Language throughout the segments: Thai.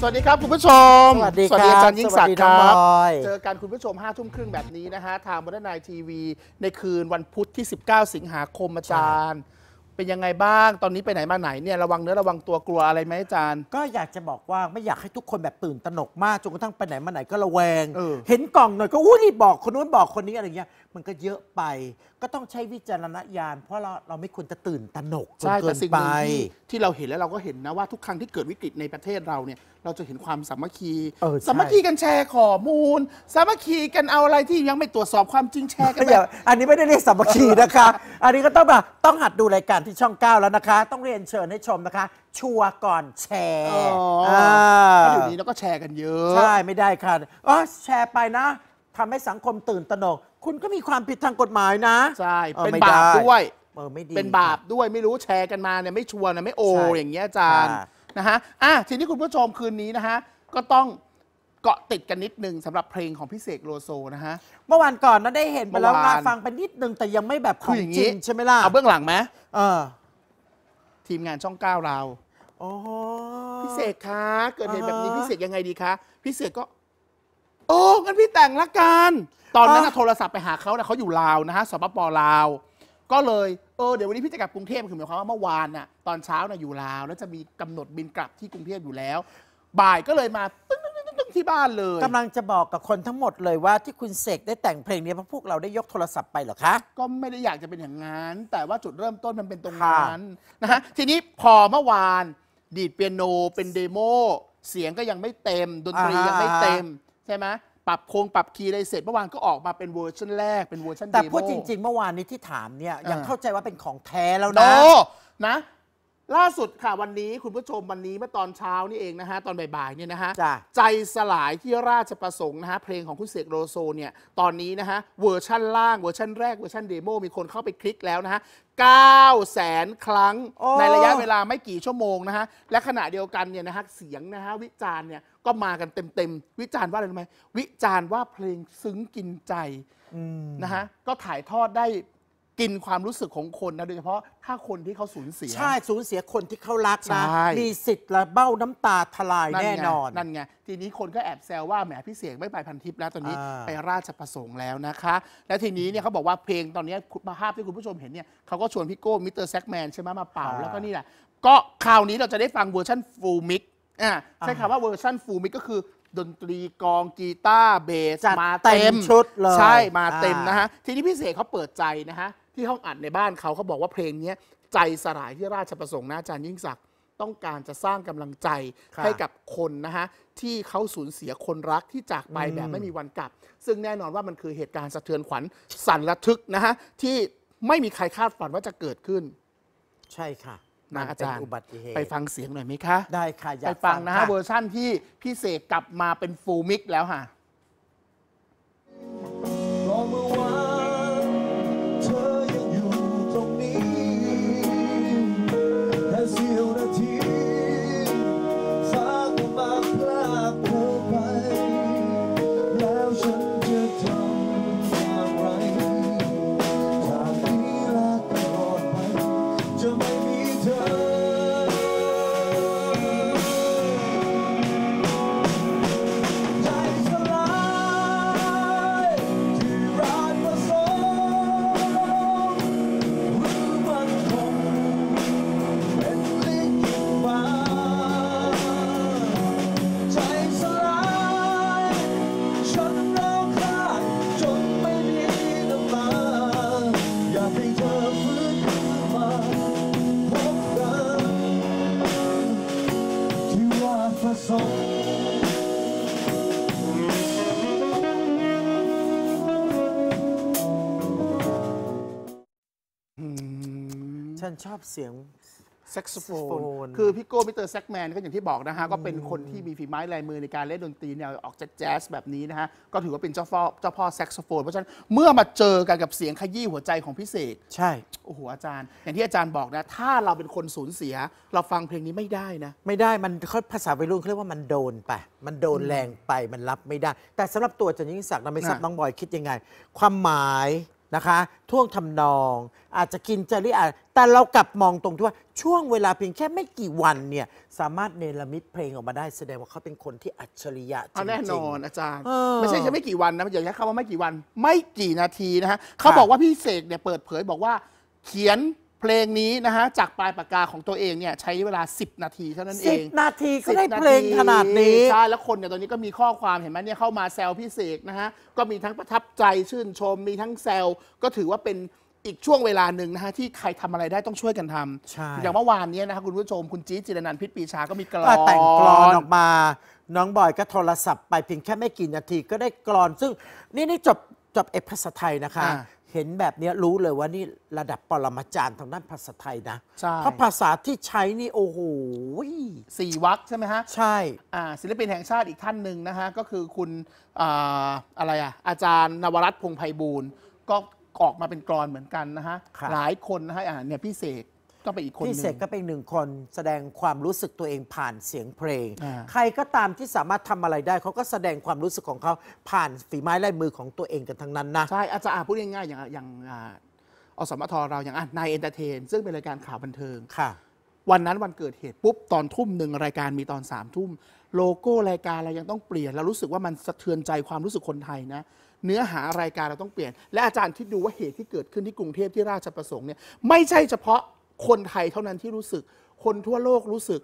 สวัสดีครับคุณผู้ชม สวัสดีครับอาจารย์ยิ่งศักดิ์สวัสดีคน้องรับบอยเจอกันคุณผู้ชม5้าทุ่มครึ่งแบบนี้นะฮะ ทางบนนายทีวี ในคืนวันพุธที่ 19 สิงหาคมอาจารย์ เป็นยังไงบ้าง ตอนนี้ไปไหนมาไหนเนี่ยระวังเนื้อระวังตัวกลัวอะไรไหมอาจารย์ ก็อยากจะบอกว่าไม่อยากให้ทุกคนแบบตื่นตระหนกมากจนกระทั่งไปไหนมาไหนก็ระแวงเออเห็นกล่องหน่อยก็อู้นี่บอกคนนู้นบอกคนนี้อะไรเงี้ยมันก็เยอะไป ก็ต้องใช้วิจารณญาณ เพราะเราเราไม่ควรจะตื่นตระหนกจนใช่เกิแต่นสิ่งหไป นึ่งที่ที่เราเห็นแล้วเราก็เห็นนะว่าทุกครั้งที่เกิดวิกฤตในประเทศเราเนี่ยเราจะเห็นความสามัคคีเออใช่ สามัคคีกันแชร์ข้อมูล สามัคคีกันเอาอะไรที่ยังไม่ตรวจสอบความจริงแชร์กันอย่าแบบอันนี้ไม่ได้เรียกสามัคคีนะคะ อันนี้ก็ต้องแบบต้องหัดดูรายการที่ช่อง 9 แล้วนะคะ ต้องเรียนเชิญให้ชมนะคะ ชัวร์ก่อนแชร์อ๋ออ่า เพราะเดี๋ยวนี้เราก็แชร์กันเยอะ ใช่ ไม่ได้ค่ะอ๋อแชร์ไปนะทำให้สังคมตื่นตระหนก คุณก็มีความผิดทางกฎหมายนะ ใช่ออเป็นไม่บาปได้วยเออไม่ดี เป็นบาปด้วยไม่รู้แชร์กันมาเนี่ยไม่ชัวร์นะไม่โอ ใช่อย่างเงี้ยอาจารย์ค่ะ นะฮะอะทีนี้คุณผู้ชมคืนนี้นะฮะก็ต้องเกาะติดกันนิดนึงสำหรับเพลงของพี่เสกโลโซนะฮะ เมื่อวานก่อนนั้นได้เห็นไปแล้วเมื่อวานนะฟังไปนิดนึงแต่ยังไม่แบบขคือองอย่างจริงี้งใช่ไหมล่ะเอาเบื้องหลังไหมเออทีมงานช่องเก้าเรา โอ้โหพี่เสกคะ เกิดเหตุแบบนี้อ่าฮะ พี่เสกยังไงดีคะ พี่เสกก็ โอ้งั้นพี่แต่งละกัน ตอนนั้นน่ะอะโทรศัพท์ไปหาเขานะเขาอยู่ลาวนะฮะสปปลาว ก็เลยเออเดี๋ยววันนี้พี่จะกลับกรุงเทพคือหมายความว่าเมื่อวานน่ะตอนเช้าน่ะอยู่ลาว แล้วจะมีกำหนดบินกลับที่กรุงเทพอยู่แล้ว บ่ายก็เลยมาตึ้งตึ้งตึ้งตึ้งที่บ้านเลยกำลังจะบอกกับคนทั้งหมดเลยว่าที่คุณเสกได้แต่งเพลงนี้เพราะพวกเราได้ยกโทรศัพท์ไปเหรอคะ ก็ไม่ได้อยากจะเป็นอย่างนั้น แต่ว่าจุดเริ่มต้นมันเป็นตรงค่ะนั้นนะฮะทีนี้พอเมื่อวาน ดีดเปียโนเป็นเดโมเสียงก็ยังไม่เต็ม ดนตรียังไม่เต็ม ใช่ไหมปรับโครงปรับคีย์อะไรเสร็จเมื่อวานก็ออกมาเป็นเวอร์ชันแรกเป็นเวอร์ชันเดโม แต่พูดจริง ๆ เมื่อวานนี้ที่ถามเนี่ยยังอ่าเข้าใจว่าเป็นของแท้แล้วโนนะนะ ล่าสุดค่ะวันนี้คุณผู้ชมวันนี้เมื่อตอนเช้านี่เองนะฮะ ตอนบ่ายๆเนี่ยนะฮะ จ้ะ ใจสลายที่ราชประสงค์นะฮะ เพลงของคุณเสกโลโซเนี่ย ตอนนี้นะฮะ เวอร์ชั่นล่าง เวอร์ชั่นแรก เวอร์ชั่นเดโมมีคนเข้าไปคลิกแล้วนะฮะ9แสนครั้ง โอ้ ในระยะเวลาไม่กี่ชั่วโมงนะฮะ และขณะเดียวกันเนี่ยนะฮะ เสียงนะฮะ วิจารณ์เนี่ย ก็มากันเต็มๆ วิจารณ์ว่าอะไรรู้ไหมวิจารณ์ว่าเพลงซึ้งกินใจอืมนะฮะก็ถ่ายทอดได้กินความรู้สึกของคนนะโดยเฉพาะถ้าคนที่เขาสูญเสีย ใช่สูญเสียคนที่เขารักนะ ใช่ มีสิทธิ์ระเบ้าน้ำตาทลายไงแน่นอน นั่นไง ทีนี้คนก็แอบแซวว่าแหมพี่เสียงไม่ไปพันทิปแล้วตอนนี้อ่า ไปราชประสงค์แล้วนะคะ และทีนี้เนี่ยเขาบอกว่าเพลงตอนนี้มาภาพที่คุณผู้ชมเห็นเนี่ยเขาก็ชวนพี่โก้มิสเตอร์แซกแมนใช่ไหมมาเป่า แล้วก็นี่แหละก็คราวนี้เราจะได้ฟังเวอร์ชันฟูลมิก อ่าใช้คำว่าเวอร์ชันฟูลมิกก็คือดนตรีกลองกีตาร์เบสจัดมาเต็เต็มมชุดเลย ใช่มาเต็มอ่านนะฮะ ทีนี้พี่เสกเขาเปิดใจนะฮะ ที่ห้องอัดในบ้านเขาเขาบอกว่าเพลงเนี้ยใจสลายที่ราชประสงค์นะอาจารย์ยิ่งศักดิ์ต้องการจะสร้างกำลังใจค่ะให้กับคนนะฮะ ที่เขาสูญเสียคนรักที่จากไปแบบไม่มีวันกลับ ซึ่งแน่นอนว่ามันคือเหตุการณ์สะเทือนขวัญสั่นระทึกนะฮะ ที่ไม่มีใครคาดฝันว่าจะเกิดขึ้น ใช่ค่ะ นะมันอาเป็นจารย์อุบัติเหตุไปฟังเสียงหน่อยไหมคะ ได้ค่ะ อยาไปกฟังนะฮะค่เวอร์ชั่นที่พี่เสกกลับมาเป็นฟูลมิกแล้วค่ะ ฉันชอบเสียง แซกโซโฟโฟนนคือพี่โก้มิสเตอร์แซกแมนก็อย่างที่บอกนะฮะ ก็เป็นคนที่มีฝีไม้ลายมือในการเล่นดนตรีแนวออกแจ๊สแบบนี้นะฮะ ก็ถือว่าเป็นเจ้าพ่อเจ้าพ่อแซกโซโฟน เพราะฉะนั้นเมื่อมาเจอกันกับเสียงขยี้หัวใจของพี่เสกใช่ โอ้โห อาจารย์ อย่างที่อาจารย์บอกนะ ถ้าเราเป็นคนสูญเสีย เราฟังเพลงนี้ไม่ได้นะ ไม่ได้มันเขาภาษาวัยรุ่นเขาเรียกว่ามันโดนไป มันโดนแรงไปมันรับไม่ได้ แต่สำหรับตัวอาจันยิ่งศักดิ์เราไม่ทราบน่ะ น้องบอยคิดยังไง ความหมาย นะคะท่วงทำนอง อาจจะกินจริอาจแต่เรากลับมองตรงที่ว่าช่วงเวลาเพียงแค่ไม่กี่วันเนี่ยสามารถเนรมิตเพลงออกมาได้แสดงว่าเขาเป็นคนที่อัจฉริยะจริเอางๆแน่นอนอาจารย์เออไม่ใช่แค่ไม่กี่วันนะอย่าใช้คำว่าไม่กี่วัน ไม่กี่นาทีนะฮะเขาบอกว่าพี่เสกเนี่ยเปิดเผยบอกว่าเขียน เพลงนี้นะฮะจากปลายปากกาของตัวเองเนี่ยใช้เวลา 10 นาทีเท่านั้นเอสิบงนาทีก็ได้10เพลงขนาดนี้ ใช่แล้วคนเนี่ยตอนนี้ก็มีข้อความเห็นไหมเนี่ยเข้ามาแซวพี่เสกนะฮะก็มีทั้งประทับใจชื่นชม มีทั้งแซวก็ถือว่าเป็นอีกช่วงเวลาหนึ่งนะฮะที่ใครทำอะไรได้ต้องช่วยกันทำใช่ อย่างเมื่อวานเนี้นะครับคุณผู้ชมคุณจี๊ดจิรนันท์พิษปีชาก็มีกลอก็น แต่งกลอนออกมา น้องบอยก็โทรศัพท์ไปเพียงแค่ไม่กี่นาทีก็ได้กลอน ซึ่งนี่นี่จบจบเอกภาษาไทยนะคะ อ่า เห็นแบบเนี้ยรู้เลยว่านี่ระดับปรมาจารย์ทางด้านภาษาไทยนะ ใช่ เพราะภาษาที่ใช้นี่โอ้โหสี่วักใช่ไหมฮะใช่ อ่าศิลปินแห่งชาติอีกท่านหนึ่งนะฮะ ก็คือคุณอ่าอะไรอะ อาจารย์นวรัตน์พงษ์ไพบูลย์ก็ออกมาเป็นกรอนเหมือนกันนะฮะ ครับ หลายคนนะฮะอ่าเนี่ยพี่เสก ก็เป็นอีกคนหพี่นึ่งเสกก็เป็นหนึ่งคนแสดงความรู้สึกตัวเองผ่านเสียงเพลงอ่าใครก็ตามที่สามารถทำอะไรได้เขาก็แสดงความรู้สึกของเขาผ่านฝีไม้ลายมือของตัวเองกันทั้งนั้นนะใช่อาจารย์อะพูดง่ายๆอย่างอย่างอ่าอสมทเราอย่างอะนายเอนเตอร์เทนซึ่งเป็นรายการข่าวบันเทิงค่ะ วันนั้นวันเกิดเหตุปุ๊บตอนทุ่มหนึ่งรายการมีตอนสามทุ่มโลโก้รายการเรายังต้องเปลี่ยนเรารู้สึกว่ามันสะเทือนใจความรู้สึกคนไทยนะเนื้อหารายการเราต้องเปลี่ยน และอาจารย์คิดดูว่าเหตุที่เกิดขึ้นที่กรุงเทพที่ราชประสงค์เนี่ยไม่ใช่เฉพาะ คนไทยเท่านั้นที่รู้สึก คนทั่วโลกรู้สึก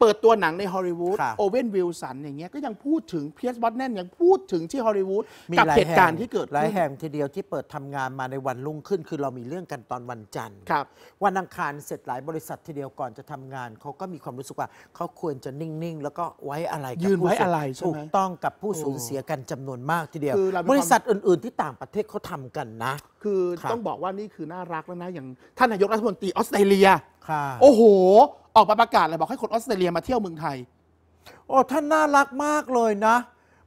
เปิดตัวหนังในฮอลลีวูดครับโอเวนวิลสันอย่างเงี้ยก็ยังพูดถึงเพียร์สบอตแนนยังพูดถึงที่ฮอลลีวูดมีกับหลายเหตุการณ์แห่งที่เกิดหลายขึ้นแห่งทีเดียวที่เปิดทำงานมาในวันรุ่งขึ้น คือเรามีเรื่องกันตอนวันจันทร์ครับวันอังคารเสร็จหลายบริษัททีเดียวก่อนจะทำงานเขาก็มีความรู้สึกว่าเขาควรจะนิ่งๆ แล้วก็ไว้อะไรกับยืนไว้ผู้สูญอะไรใช่ไหมถูกต้องกับผู้สูญโอ้เสียกันจำนวนมากทีเดียวคือเรามีความบริษัทอื่น ๆ ที่ต่างประเทศเขาทำกันนะ คือครับต้องบอกว่านี่คือน่ารักแล้วนะอย่างท่านนายกรัฐมนตรีออสเตรเลียค่ะโอ้โห ออกมาประกาศเลยบอกให้คนออสเตรเลียมาเที่ยวเมืองไทย โอ้ท่านน่ารักมากเลยนะ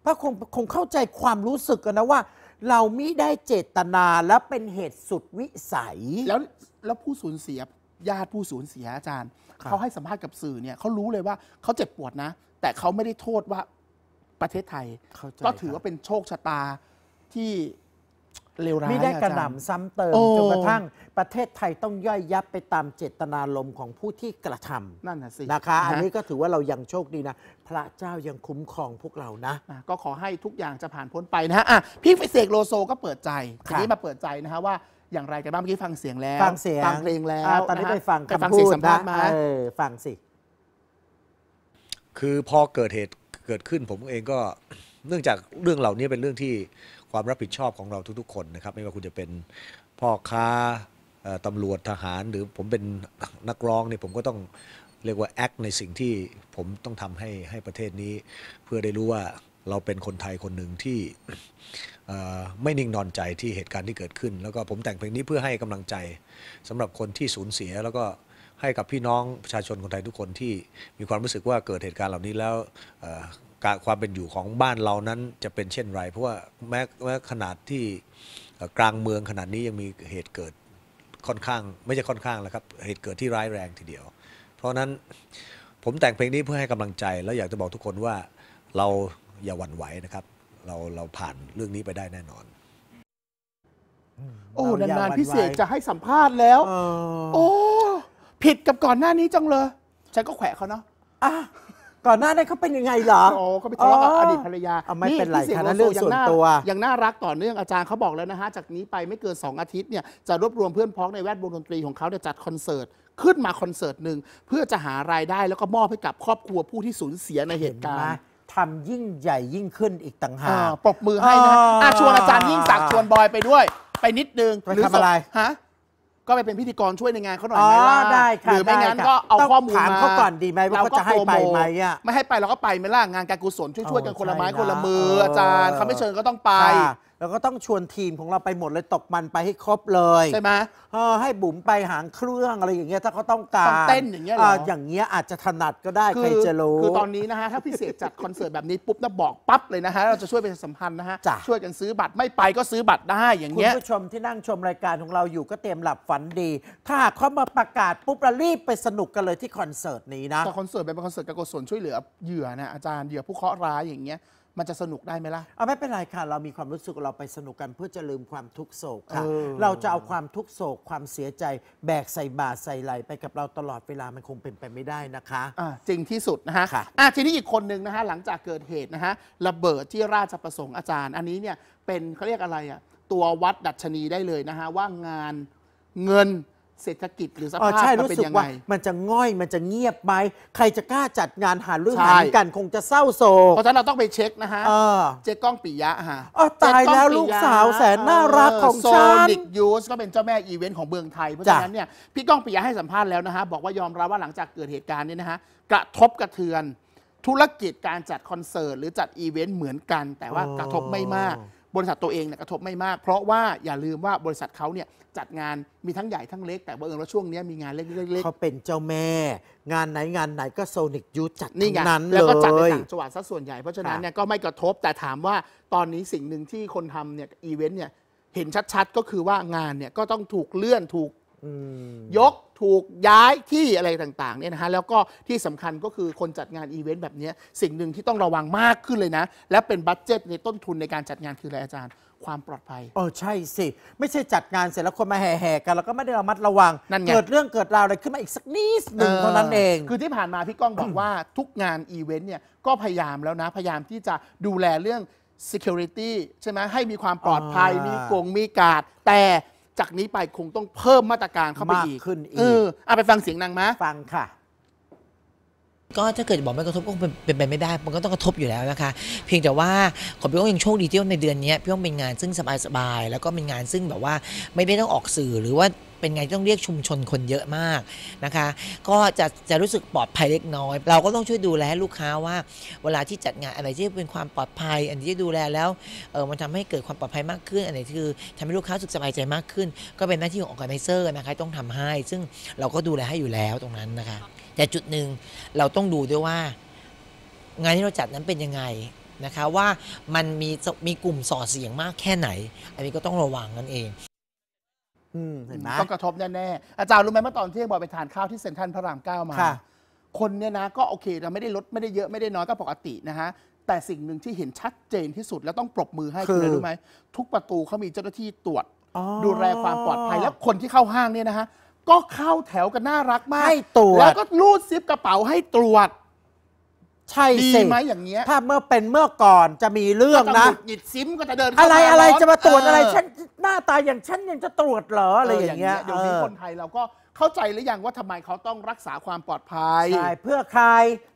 เพราะคงคงเข้าใจความรู้สึกกันนะว่า เรามิได้เจตนาและเป็นเหตุสุดวิสัย แล้วแล้วผู้สูญเสียญาติผู้สูญเสียอาจารย์ ครับ เขาให้สัมภาษณ์กับสื่อเนี่ยเขารู้เลยว่าเขาเจ็บปวดนะ แต่เขาไม่ได้โทษว่าประเทศไทย เข้าใจก็ถือครับว่าเป็นโชคชะตาที่ เลวร้ายไม่ได้กระอาหจารย์น่ำซ้ำเติมโอ้จนกระทั่งประเทศไทยต้องย่อยยับไปตามเจตนารมณ์ของผู้ที่กระทำนั่นน่ะสินะคะ อันฮนี้ก็ถือว่าเรายังโชคดีนะ พระเจ้ายังคุ้มครองพวกเรานะอะก็ขอให้ทุกอย่างจะผ่านพ้นไปนะฮะอะพี่เสกโลโซก็เปิดใจครัทีบนี้มาเปิดใจนะฮะว่าอย่างไรกันบ้างเมื่อกี้ฟังเสียงแล้ว ฟังเสียงฟังเพลงแล้วอ่าตอนนี้ะฮะไปฟังไปฟังคำพูเสียงดสัมภานะษณ์มาเออฟังสิ คือพอเกิดเหตุเกิดขึ้นผมเองก็เนื่องจากเรื่องเหล่านี้เป็นเรื่องที่ ความรับผิดชอบของเราทุกๆคนนะครับ ไม่ว่าคุณจะเป็นพ่อค้าตำรวจทหารหรือผมเป็นนักร้องเนี่ยผมก็ต้องเรียกว่าแอคในสิ่งที่ผมต้องทำให้ให้ประเทศนี้ เพื่อได้รู้ว่าเราเป็นคนไทยคนหนึ่งที่ไม่นิ่งนอนใจที่เหตุการณ์ที่เกิดขึ้น แล้วก็ผมแต่งเพลงนี้เพื่อให้กำลังใจสำหรับคนที่สูญเสีย แล้วก็ให้กับพี่น้องประชาชนคนไทยทุกคนที่มีความรู้สึกว่าเกิดเหตุการณ์เหล่านี้แล้ว ความเป็นอยู่ของบ้านเรานั้นจะเป็นเช่นไร เพราะว่าแม้แม้ขนาดที่เอ่อกลางเมืองขนาดนี้ยังมีเหตุเกิดค่อนข้าง ไม่ใช่ค่อนข้างแล้วครับ เหตุเกิดที่ร้ายแรงทีเดียว เพราะฉะนั้นผมแต่งเพลงนี้เพื่อให้กำลังใจ แล้วอยากจะบอกทุกคนว่าเราอย่าหวั่นไหวนะครับ เราเราผ่านเรื่องนี้ไปได้แน่นอน โอ้เราอย่านานหวั่นๆพี่เสกไหวจะให้สัมภาษณ์แล้วเออโอ้ ผิดกับก่อนหน้านี้จังเลย ฉันก็แขวะเขาเนาะอะ ก่อนหน้านั้นเขาเป็นยังไงเหรอ โอ้เขาไปทะเลาะกับอดีตภรรยาอะไม่เป็นไรพี่สกค่ะโลนั่นโซเรื่องยัส่วนน่าตัว ยังน่ารักต่อเนื่องอาจารย์เขาบอกแล้วนะฮะ จากนี้ไปไม่เกิน 2 อาทิตย์เนี่ยจะรวบรวมเพื่อนพ้องในแวดวงดนตรีของเขาเนี่ยจัดคอนเสิร์ต ขึ้นมาคอนเสิร์ตหนึ่งเพื่อจะหารายได้แล้วก็มอบให้กับครอบครัวผู้ที่สูญเสียในเหตุการณ์ ทำยิ่งใหญ่ยิ่งขึ้นอีกต่างหาอ่าก ปรบมือให้นะอ่า อะชวนอาจารย์ยิ่งศักดิ์ชวนบอยไปด้วย ไปนิดนึงไปทำอะไร ฮะ ก็ไปเป็นพิธีกรช่วยในงานเขาหน่อยไหมล่ะอ๋อได้ค่ะหรือไม่งั้นได้ค่ะก็เอาต้องข้อมูลถามมาเขาก่อนดีไหมว่ารเขาจะให้ไปไหมอะไม่ให้ไปเราก็ไปไหมล่ะงานการกุศลช่วยๆกันคนละไม้เออใช่คนละมือนะอาจารย์เออเขาไม่เชิญก็ต้องไปค่ะ แล้วก็ต้องชวนทีมของเราไปหมดเลยตกมันไปให้ครบเลยใช่ไหมเออให้บุ๋มไปหางเครื่องอะไรอย่างเงี้ยถ้าเขาต้องการต้องเต้นอย่างเงี้ยเหรออย่างเงี้ยอาจจะถนัดก็ได้คืใครจะรู้คือตอนนี้นะฮะถ้าพิเศษจัดคอนเสิร์ตแบบนี้ปุ๊บนะบอกปั๊บเลยนะฮะเราจะช่วยประชาสัมพันธ์นะฮะจ้ะช่วยกันซื้อบัตรไม่ไปก็ซื้อบัตรได้อย่างคุณเงี้ยผู้ชมที่นั่งชมรายการของเราอยู่ก็เตรียมหลับฝันดี ถ้าหากเขามาประกาศปุ๊บเรารีบไปสนุกกันเลยที่คอนเสิร์ตนี้นะแต่คอนเสิร์ตเป็นคอนเสิร์ตการกุศลช่วยเหลือเหยื่อนะอาจารย์เหยื่อผู้เคราะห์ร้ายอย่างเงี้ย มันจะสนุกได้ไหมล่ะ เอาไม่เป็นไรค่ะ เรามีความรู้สึกเราไปสนุกกันเพื่อจะลืมความทุกข์โศกค่ะ เออ เราจะเอาความทุกข์โศกความเสียใจ แบกใส่บาตรใส่ไหลไปกับเราตลอดเวลามันคงเป็นไปไม่ได้นะคะ อ่าจริงที่สุดนะฮะค่ะอะทีนี้อีกคนหนึ่งนะฮะหลังจากเกิดเหตุนะฮะระเบิดที่ราชประสงค์อาจารย์ อันนี้เนี่ยเป็นเขาเรียกอะไรอะตัววัดดัชนีได้เลยนะฮะว่างานเงิน เศรษฐกิจหรือสอ๋อภาพใช่มันรู้เป็นสึกยังว่าไงมันจะง่อยมันจะเงียบไหมใครจะกล้าจัดงานหาเรื่องใช่หารกันคงจะเศร้าโศกเพราะฉะนั้นเราต้องไปเช็คนะฮะเออเจ๊ก้องปิยะฮะอ๋อตายแล้วลูกสาวแสนน่ารักของฉันโซนิกยูสก็เป็นเจ้าแม่อีเวนต์ของเมืองไทย เพราะฉะนั้นเนี่ยพี่ก้องปิยะให้สัมภาษณ์แล้วนะฮะบอกว่ายอมรับว่าหลังจากเกิดเหตุการณ์นี้นะฮะกระทบกระเทือน ธุรกิจการจัดคอนเสิร์ตหรือจัดอีเวนต์เหมือนกัน แต่ว่าอ๋อกระทบไม่มาก บริษัทตัวเองเนี่ยกระทบไม่มาก เพราะว่าอย่าลืมว่าบริษัทเขาเนี่ยจัดงานมีทั้งใหญ่ทั้งเล็ก แต่บังเอิญว่าช่วงนี้มีงานเล็กๆเขาเป็นเจ้าแม่ งานไหนงานไหนก็โซนิกยูจัดนี่ไงทั้งนั้นแล้วก็จัดในเลยต่างจังหวัดซะส่วนใหญ่เพราะฉะนั้นค่ะเนี่ยก็ไม่กระทบแต่ถามว่าตอนนี้สิ่งหนึ่งที่คนทำเนี่ยอีเวนต์เนี่ยเห็นชัดๆ ก็คือว่างานเนี่ยก็ต้องถูกเลื่อนถูกอืม ยกถูกย้ายที่อะไรต่างๆเนี่ยนะฮะแล้วก็ที่สำคัญก็คือคนจัดงานอีเวนต์แบบเนี้ยสิ่งหนึ่งที่ต้องระวังมากขึ้นเลยนะ และเป็นบัตเจ็ตในต้นทุนในการจัดงานคืออะไรอาจารย์ ความปลอดภัยเออใช่สิ ไม่ใช่จัดงานเสร็จแล้วคนมาแห่ๆกัน แล้วก็ไม่ได้ระมัดระวังนั่นไงเกิดเรื่องเกิดราวอะไรขึ้นมาอีกสักนิดหนึ่งเท่านั้นเอง คือที่ผ่านมาพี่ก้องบอกว่าทุกงานอีเวนต์เนี่ยก็พยายามแล้วนะ พยายามที่จะดูแลเรื่อง security ใช่ไหมให้มีความปลอดภัยอ่ามีมีกงมีการ์ดแต่ จากนี้ไปคงต้องเพิ่มมาตรการเข้าไปมากอีกขึ้นอีก เออเอาไปฟังเสียงนางมะ ฟังค่ะ ก็ถ้าเกิดบอกไม่กระทบก็คงเป็นเป็นไปไม่ได้ มันก็ต้องกระทบอยู่แล้วนะคะ เพียงแต่ว่าของพี่โอ้ยังโชคดีที่ว่าในเดือนเนี้ยพี่โอ้เป็นงานซึ่งสบายๆแล้วก็เป็นงานซึ่งแบบว่าไม่ได้ต้องออกสื่อหรือว่า เป็นไงต้องเรียกชุมชนคนเยอะมากนะคะ ก็จะจะรู้สึกปลอดภัยเล็กน้อย เราก็ต้องช่วยดูแลลูกค้าว่า เวลาที่จัดงานอะไรที่เป็นความปลอดภัย อันที่ดูแลแล้วเออมันทำให้เกิดความปลอดภัยมากขึ้นอันไหนคือทำให้ลูกค้ารู้สึกสบายใจมากขึ้น ก็เป็นหน้าที่ของออ g a ไนเซอร์นะคะต้องทำให้ ซึ่งเราก็ดูแลให้อยู่แล้วตรงนั้นนะคะ แต่จุดหนึ่งเราต้องดูด้วยว่า งานที่เราจัดนั้นเป็นยังไงนะคะว่ามันมีมีกลุ่มส่อเสียงมากแค่ไหน อันนี้ก็ต้องระวังนั่นเอง อืมเห็นไหม ต้องกระทบแน่ๆอาจารย์รู้ไหมเมื่อตอนเที่ยงบอยไปทานข้าวที่เซ็นทรัลพระรามเก้ามา ค่ะ คนเนี่ยนะก็โอเคเราไม่ได้ลดไม่ได้เยอะไม่ได้น้อยก็ปกตินะฮะ แต่สิ่งหนึ่งที่เห็นชัดเจนที่สุดแล้วต้องปรบมือให้คืคือออะไรรู้ไหมทุกประตูเขามีเจ้าหน้าที่ตรวจ อ๋อ ดูแลความปลอดภัยแล้วคนที่เข้าห้างเนี่ยนะฮะ ก็เข้าแถวกันน่ารักมากให้ตรวจ แล้วก็รูดซิปกระเป๋าให้ตรวจ ใช่ดีสิไหมอย่างเงี้ยถ้าเมื่อเป็นเมื่อก่อนจะมีเรื่องก็นะหงุดหงิดซิมก็จะเดินเข้าอะไรอะไรร้นจะมาตรวจอะไรเฉันหน้าตาอย่างฉันยังจะตรวจเหรออะไรอย่างเงี้ยเดี๋ยวนี้เออคนไทยเราก็เข้าใจหรือยังว่าทำไมเขาต้องรักษาความปลอดภัยใช่เพื่อใคร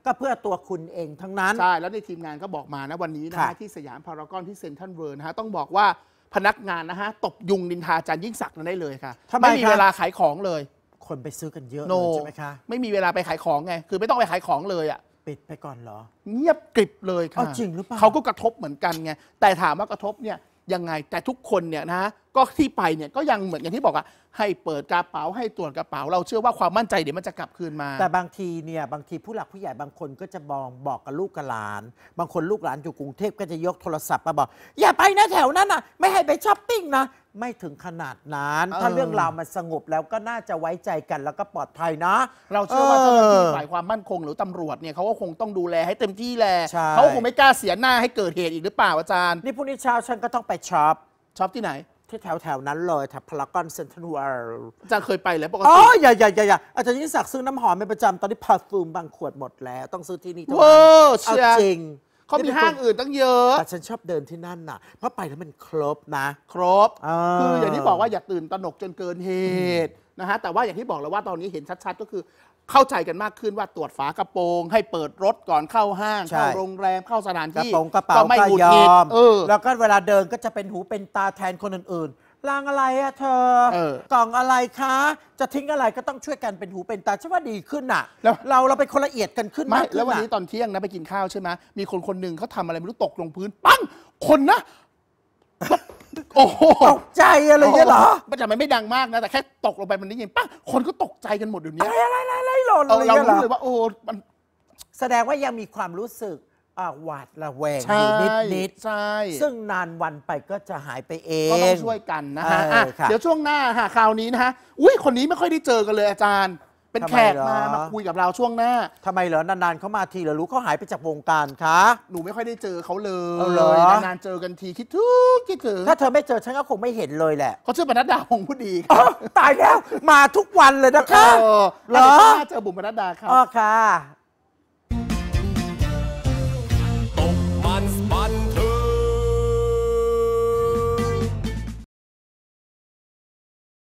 ก็เพื่อตัวคุณเองทั้งนั้นใช่แล้วในทีมงานก็บอกมานะวันนี้นะค่ะฮะที่สยามพารากอนที่เซ็นทรัลเวิร์นะฮะต้องบอกว่าพนักงานนะฮะตบยุงนินทาอาจารย์ยิ่งศักดิ์นั้นได้เลยค่ะทำไมไม่มีคะเวลาขายของเลย คนไปซื้อกันเยอะโนเลยใช่ไหมคะไม่มีเวลาไปขายของไงคือไม่ต้องไปขายของเลยอะ ปิดไปก่อนเหรอ เงียบกริบเลยค่ะเอาจริงหรือเปล่าเขาก็กระทบเหมือนกันไงแต่ถามว่ากระทบเนี่ยยังไงแต่ทุกคนเนี่ยนะก็ที่ไปเนี่ยก็ยังเหมือนอย่างที่บอกอะให้เปิดกระเป๋าให้ตรวจกระเป๋า เราเชื่อว่าความมั่นใจเดี๋ยวมันจะกลับคืนมา แต่บางทีเนี่ยบางทีผู้หลักผู้ใหญ่บางคนก็จะบอกบอกกับลูกกับหลาน บางคนลูกหลานอยู่กรุงเทพก็จะยกโทรศัพท์มาบอก อย่าไปนะแถวนั้นนะไม่ให้ไปช้อปปิ้งนะ ไม่ถึงขนาดนั้นเออถ้าเรื่องราวมันสงบแล้วก็น่าจะไว้ใจกันแล้วก็ปลอดภัยนะ เราเชื่อว่าเจ้าหน้าที่เออฝ่ายความมั่นคงหรือตำรวจเนี่ยเขาก็คงต้องดูแลให้เต็มที่แหละใช่เขาก็คงไม่กล้าเสียหน้าให้เกิดเหตุอีกหรือเปล่าอาจารย์ นี่พรุ่งนี้เช้าฉันก็ต้องไปช็อปชอบที่ไหน ที่แถวแถวๆนั้นเลยแถวพารากอนเซ็นทรัลเวิลด์อาจารย์เคยไปแล้วปกอ๋อติอย่าอย่าอย่าอย่าอาจารย์ยิ่งศักดิ์ซื้อน้ำหอมเป็นประจำตอนนี้พาฟูมบางขวดหมดแล้ว ต้องซื้อที่นี่เท่าเวนั้อนร์เอาเชียร์จริง เขามีห้างอื่นตั้งเยอะ แต่ฉันชอบเดินที่นั่นน่ะ เพราะไปแล้วมันครบนะ ครบอ่าคืออย่างที่บอกว่าอย่าตื่นตระหนกจนเกินเหตุนะฮะ แต่ว่าอย่างที่บอกแล้วว่าตอนนี้เห็นชัดๆ ก็คือเข้าใจกันมากขึ้นว่าตรวจฝากระโปรง ให้เปิดรถก่อนเข้าห้างใช่เข้าโรงแรมเข้าสถานกระที่โปรงกระเป๋าไม่ก็หงุดยหงิดอมเออแล้วก็เวลาเดินก็จะเป็นหูเป็นตาแทนคนอื่นๆ รางอะไรอะเธอ เออกล่องอะไรคะ จะทิ้งอะไรก็ต้องช่วยกันเป็นหูเป็นตาฉันว่าดีขึ้นน่ะแล้ว เราเราเป็นคนละเอียดกันขึ้นไม่มากขึ้แล้ววันนี้น่ะตอนเที่ยงนะไปกินข้าวใช่ไหมมีคนคนหนึ่งเขาทำอะไรไม่รู้ตกลงพื้น ปั้งคนนะ โอ้โหตกใจอะไรอย่างเงี้ยเหรอมันจะไม่ดังมากนะ แต่แค่ตกลงไปมันได้ยินปั้งคนก็ตกใจกันหมดเดี๋ยวนี้อะไรอะไรอะไรหล่นเออะไรออย่างเราเงี้ยเหรรู้อเลยว่าโอ้มัน แสดงว่ายังมีความรู้สึกอ่า หวาดระแวงอใช่ยู่นิดนิดใช่ๆซึ่งนานวันไปก็จะหายไปเอก็ต้องงช่วยกันนะฮะเอออ่อะค่ะเดี๋ยวช่วงหน้าค่ะคราวนี้นะฮะอุ้ยคนนี้ไม่ค่อยได้เจอกันเลยอาจารย์ เป็นทำไมแขกมาเหรอมาคุยกับเราช่วงหน้าทำไมเหรอนานๆเขามาทีเหรอรู้เขาหายไปจากวงการคะหนูไม่ค่อยได้เจอเขาเลเอาเหรอยนานๆเจอกันทีคิดถึงคิดถึงถ้าเธอไม่เจอฉันก็คงไม่เห็นเลยแหละเขาชื่อปนัดดาหงส์ผู้ดีคอ๋รัอบตายแล้วมาทุกวันเลยนะคะเออเหรอแล้วเดี๋ยวช่วงหน้าเจอบุ๋มปนัดดาครับอ๋อค่ะ